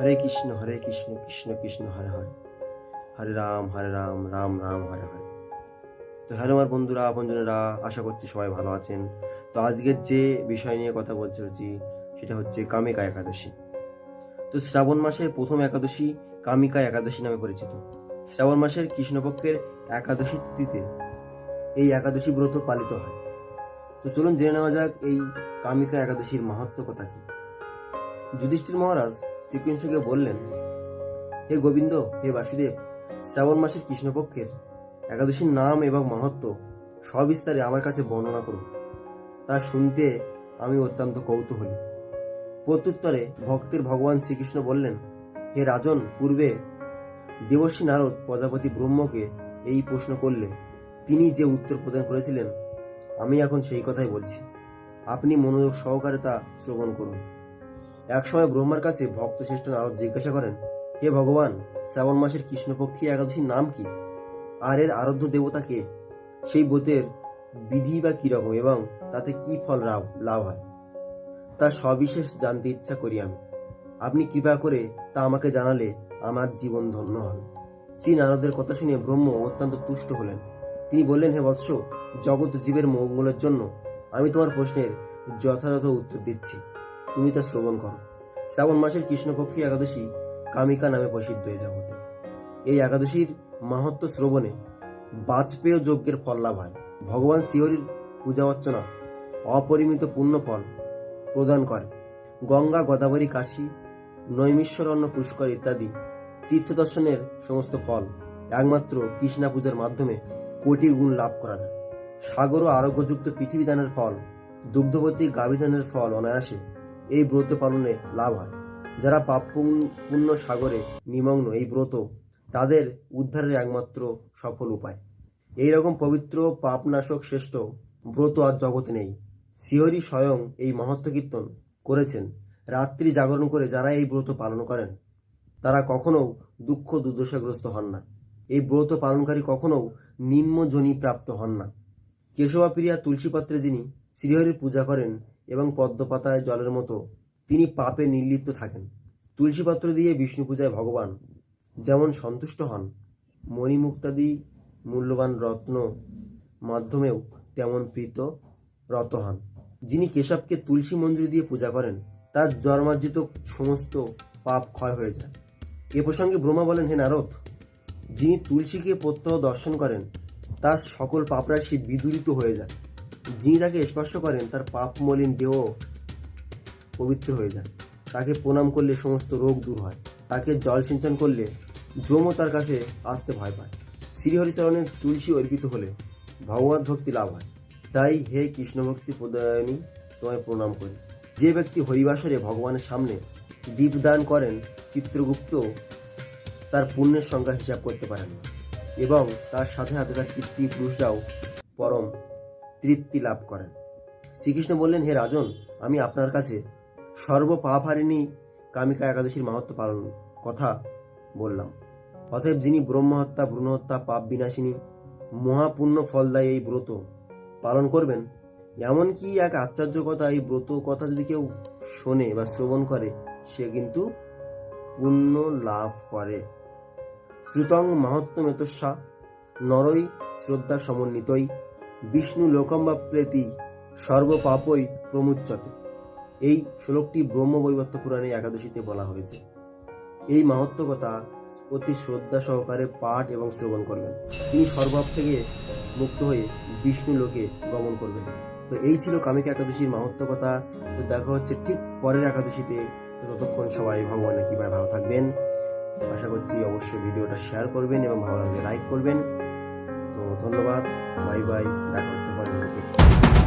হরে কৃষ্ণ হরে কৃষ্ণ কৃষ্ণ কৃষ্ণ, হরে হরে। হরে রাম হরে রাম রাম রাম, হরে হরে। তো হ্যালো আমার বন্ধুরা আপনজনেরা আশা করছি সবাই ভালো আছেন। তো আজকের যে বিষয় নিয়ে কথা বলতে চলেছি, সেটা হচ্ছে কামিকা একাদশী। তো শ্রাবণ মাসের প্রথম একাদশী কামিকা একাদশী নামে পরিচিত। শ্রাবণ মাসের কৃষ্ণপক্ষের একাদশী তিথিতে এই একাদশী ব্রত পালিত হয়। তো চলুন জেনে নেওয়া যাক এই কামিকা একাদশীর মাহাত্ম কথা কি। যুধিষ্ঠির মহারাজ শ্রীকৃষ্ণকে বললেন, হে গোবিন্দ, হে বাসুদেব, শ্রাবণ মাসের কৃষ্ণপক্ষের একাদশীর নাম এবং মাহাত্ম সবিস্তারে আমার কাছে বর্ণনা করুন। তা শুনতে আমি অত্যন্ত কৌতূহলী। প্রত্যুত্তরে ভক্তের ভগবান শ্রীকৃষ্ণ বললেন, হে রাজন, পূর্বে দেবর্ষী নারদ প্রজাপতি ব্রহ্মকে এই প্রশ্ন করলে তিনি যে উত্তর প্রদান করেছিলেন, আমি এখন সেই কথাই বলছি। আপনি মনোযোগ সহকারে তা শ্রবণ করুন। একসময় ব্রহ্মার কাছে ভক্ত শ্রেষ্ঠ নারদ জিজ্ঞাসা করেন, হে ভগবান, শ্রাবণ মাসের কৃষ্ণপক্ষী একাদশীর নাম কি? আর এর আরাধ্য দেবতা কে? সেই ব্রতের বিধি বা কীরকম এবং তাতে কি ফল লাভ লাভ হয়? তা সবিশেষ জানতে ইচ্ছা করি আমি। আপনি কৃপা করে তা আমাকে জানালে আমার জীবন ধন্য হবে। শ্রী নারদের কথা শুনে ব্রহ্ম অত্যন্ত তুষ্ট হলেন। তিনি বললেন, হে বৎস, জগৎ জীবের মঙ্গলের জন্য আমি তোমার প্রশ্নের যথাযথ উত্তর দিচ্ছি। তুমি তা শ্রবণ করো। শ্রাবণ মাসের কৃষ্ণপক্ষী একাদশী কামিকা নামে প্রসিদ্ধ এই জগতে। এই একাদশীর মাহাত্ম শ্রবণে বাজপেয় যজ্ঞের ফল লাভ হয়। ভগবান শিহরির পূজা অর্চনা অপরিমিত পূর্ণ ফল প্রদান করে। গঙ্গা, গোদাবরী, কাশী, নৈমিশ্বরণ্য, পুষ্কর ইত্যাদি তীর্থ দর্শনের সমস্ত ফল একমাত্র কৃষ্ণা পূজার মাধ্যমে কোটি গুণ লাভ করা যায়। সাগর ও আরোগ্যযুক্ত পৃথিবী দানের ফল, দুগ্ধবতী গাভীদানের ফল অনায়াসে এই ব্রত পালনে লাভ হয়। যারা পাপ পুণ্য- সাগরে নিমগ্ন এই ব্রত, তাদের উদ্ধারের একমাত্র সফল উপায়। এই রকম পবিত্র পাপনাশক শ্রেষ্ঠ ব্রত আর জগতে নেই। শিহরি স্বয়ং এই মহত্ব কীর্তন করেছেন। রাত্রি জাগরণ করে যারা এই ব্রত পালন করেন, তারা কখনো দুঃখ দুর্দশাগ্রস্ত হন না। এই ব্রত পালনকারী কখনো নিম্নজনী প্রাপ্ত হন না। কেশবা প্রিয়া তুলসী পাত্রে যিনি শ্রীহরির পূজা করেন এবং পদ্মপাতায় জলের মতো তিনি পাপে নির্লিপ্ত থাকেন। তুলসী পাত্র দিয়ে বিষ্ণু পূজায় ভগবান যেমন সন্তুষ্ট হন, মণিমুক্তাদি মূল্যবান রত্ন মাধ্যমেও তেমন প্রীত রত হন। যিনি কেশবকে তুলসী মঞ্জুরি দিয়ে পূজা করেন, তার জন্মার্জিত সমস্ত পাপ ক্ষয় হয়ে যায়। এ প্রসঙ্গে ব্রহ্মা বলেন, হে নারদ, যিনি তুলসীকে প্রত্যহ দর্শন করেন, তার সকল পাপরাশি বিদুরিত হয়ে যায়। যিনি তাকে স্পর্শ করেন, তার পাপ মলিন দেহ পবিত্র হয়ে যায়। তাকে প্রণাম করলে সমস্ত রোগ দূর হয়। তাকে জল সিঞ্চন করলে যমও তার কাছে আসতে ভয় পায়। শ্রীহরিচরণের তুলসী অর্পিত হলে ভগবত ভক্তি লাভ হয়। তাই হে কৃষ্ণ ভক্তি প্রদায়নী, তোমায় প্রণাম করি। যে ব্যক্তি হরিবাসরে ভগবানের সামনে দীপদান করেন, চিত্রগুপ্ত তার পুণ্যের সংখ্যা হিসাব করতে পারেন না। এবং তার সাথে সাথে তার কীর্তি পুরুষরাও পরম তৃপ্তি লাভ করেন। শ্রীকৃষ্ণ বললেন, হে রাজন, আমি আপনার কাছে সর্ব পাপহারিণী কামিকা একাদশীর মাহাত্ম পালন কথা বললাম। অতএব যিনি ব্রহ্মহত্যা, ভ্রূণহত্যা, পাপ বিনাশিনী, মহাপুণ্য ফলদায়ী এই ব্রত পালন করবেন, এমনকি এক আশ্চর্য কথা এই ব্রত কথা যদি কেউ শোনে বা শ্রবণ করে, সে কিন্তু পুণ্য লাভ করে। শ্রুতং মাহাত্ম্যতস্যা নরই শ্রদ্ধা সমন্বিতই বিষ্ণু লোকম বা প্রেতি সর্বপাপই প্রমুচ্যতে। এই শ্লোকটি ব্রহ্ম ব্রহ্মবৈবর্ত পুরাণে একাদশীতে বলা হয়েছে। এই মাহাত্ম কথা অতি শ্রদ্ধা সহকারে পাঠ এবং শ্রবণ করবেন। তিনি সর্বাব থেকে মুক্ত হয়ে বিষ্ণু লোকে গমন করবেন। তো এই ছিল কামিকা একাদশীর মাহাত্ম কথা তো দেখা হচ্ছে ঠিক পরের একাদশীতে। ততক্ষণ সবাই ভগবানের কৃপায় ভালো থাকবেন। আশা করছি অবশ্যই ভিডিওটা শেয়ার করবেন এবং ভালো লাগলে লাইক করবেন। তো ধন্যবাদ বাই বাই দেখা হচ্ছে ভিডিওতে